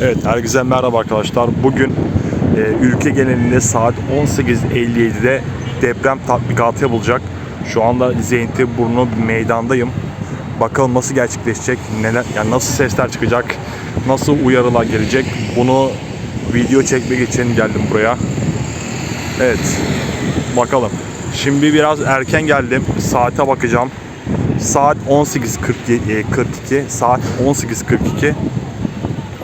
Evet, herkese merhaba arkadaşlar. Bugün e, ülke genelinde saat 18.57'de deprem tatbikatı yapılacak. Şu anda Zeytinburnu meydandayım. Bakalım nasıl gerçekleşecek, neler, yani nasıl sesler çıkacak, nasıl uyarılar gelecek. Bunu video çekmek için geldim buraya. Evet, bakalım. Şimdi biraz erken geldim. Saate bakacağım. Saat 18.42, e, 42, saat 18.42.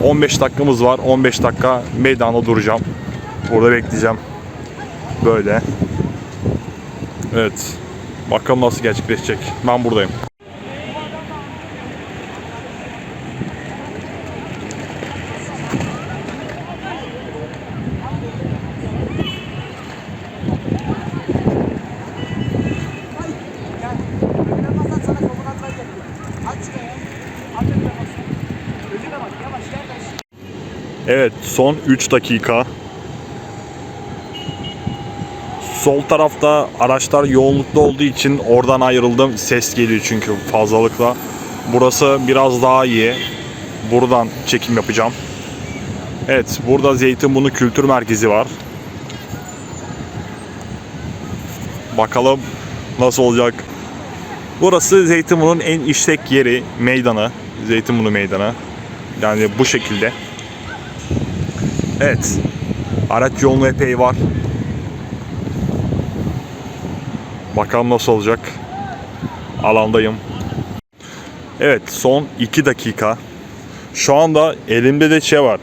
15 dakikamız var. 15 dakika meydanda duracağım. Burada bekleyeceğim. Böyle. Evet. Bakalım nasıl gerçekleşecek. Ben buradayım. Evet, son 3 dakika. Sol tarafta araçlar yoğunlukta olduğu için oradan ayrıldım. Ses geliyor çünkü fazlalıkla. Burası biraz daha iyi. Buradan çekim yapacağım. Evet, burada Zeytinburnu Kültür Merkezi var. Bakalım nasıl olacak. Burası Zeytinburnu'nun en işlek yeri, meydanı. Zeytinburnu Meydanı. Yani bu şekilde. Evet. Araç yoğunluğu epey var. Bakalım nasıl olacak. Alandayım. Evet son 2 dakika. Şu anda elimde de şey var.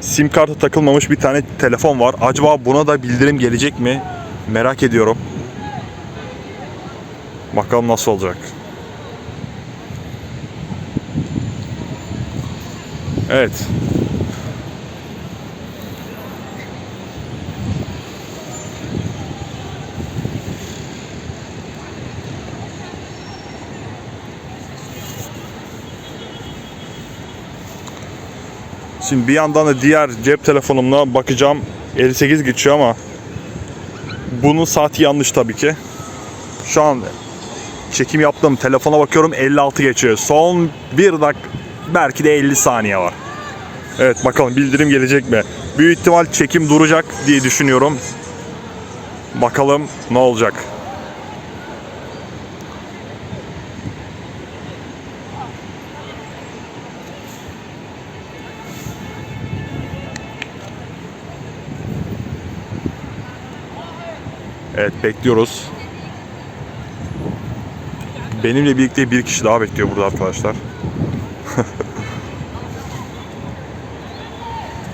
Sim kartı takılmamış bir tane telefon var. Acaba buna da bildirim gelecek mi? Merak ediyorum. Bakalım nasıl olacak. Evet. Şimdi bir yandan da diğer cep telefonumla bakacağım. 58 geçiyor ama bunun saati yanlış tabii ki. Şu an çekim yaptım. Telefona bakıyorum 56 geçiyor. Son bir dak belki de 50 saniye var. Evet bakalım bildirim gelecek mi? Büyük ihtimal çekim duracak diye düşünüyorum. Bakalım ne olacak. Evet bekliyoruz. Benimle birlikte bir kişi daha bekliyor burada arkadaşlar.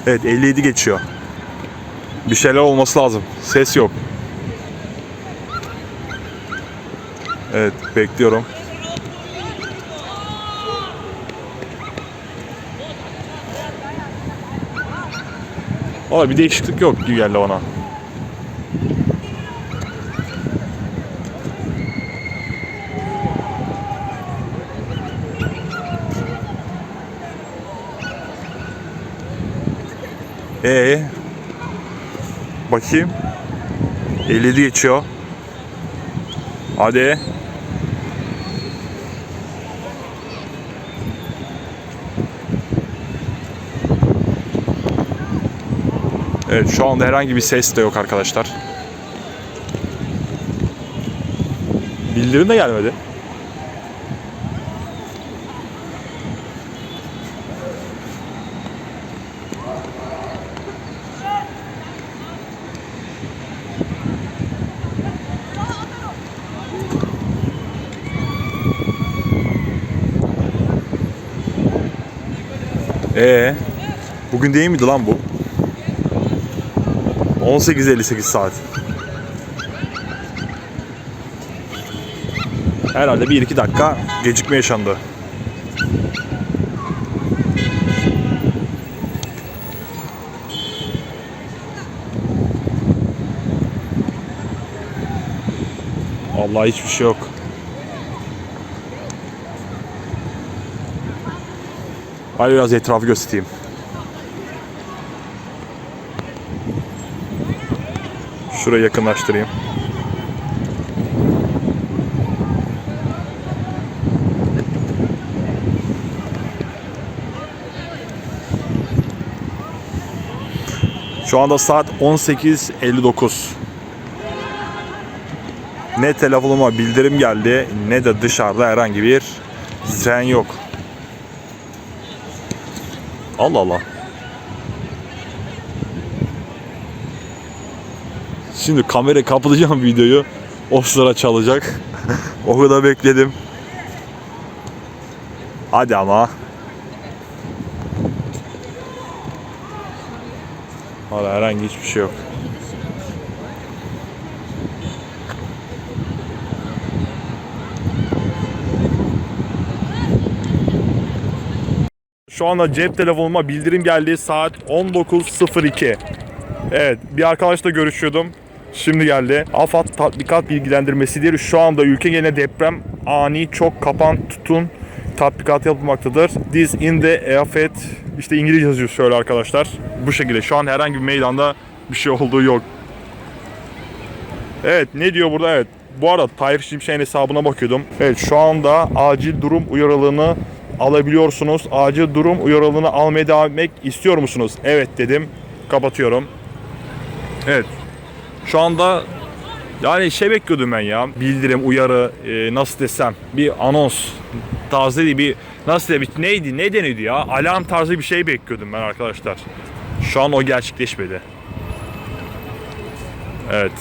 evet 57 geçiyor. Bir şeyler olması lazım. Ses yok. Evet bekliyorum. Valla bir değişiklik yok gibi geldi bana. Ee, bakayım. 57 geçiyor. Hadi. Evet şu anda herhangi bir ses de yok arkadaşlar. Bildirim de gelmedi. Ee, bugün değil miydi lan bu? 18.58 saat. Herhalde 1-2 dakika gecikme yaşandı. Allah hiçbir şey yok. Hadi biraz etrafı göstereyim. Şurayı yakınlaştırayım. Şu anda saat 18.59. Ne telefonuma bildirim geldi ne de dışarıda herhangi bir tren yok. Allah Allah. Şimdi kamera kapatacağım videoyu. O sıra çalacak. o kadar bekledim. Hadi ama. Hala herhangi hiçbir şey yok. Şu anda cep telefonuma bildirim geldi. Saat 19.02. Evet, bir arkadaşla görüşüyordum. Şimdi geldi. AFAD tatbikat bilgilendirmesidir. Şu anda ülke genelinde deprem ani çok kapan tutun tatbikat yapılmaktadır. This in the AFET işte İngilizce yazıyor şöyle arkadaşlar. Bu şekilde şu an herhangi bir meydanda bir şey olduğu yok. Evet ne diyor burada evet. Bu arada Tayyip Şimşek'in hesabına bakıyordum. Evet şu anda acil durum uyarılığını alabiliyorsunuz. Acil durum uyarılığını almaya devam etmek istiyor musunuz? Evet dedim. Kapatıyorum. Evet. Şu anda yani şey bekliyordum ben ya. Bildirim, uyarı, e, nasıl desem bir anons tarzı değil bir nasıl bir neydi ne deniyordu ya? Alarm tarzı bir şey bekliyordum ben arkadaşlar. Şu an o gerçekleşmedi. Evet.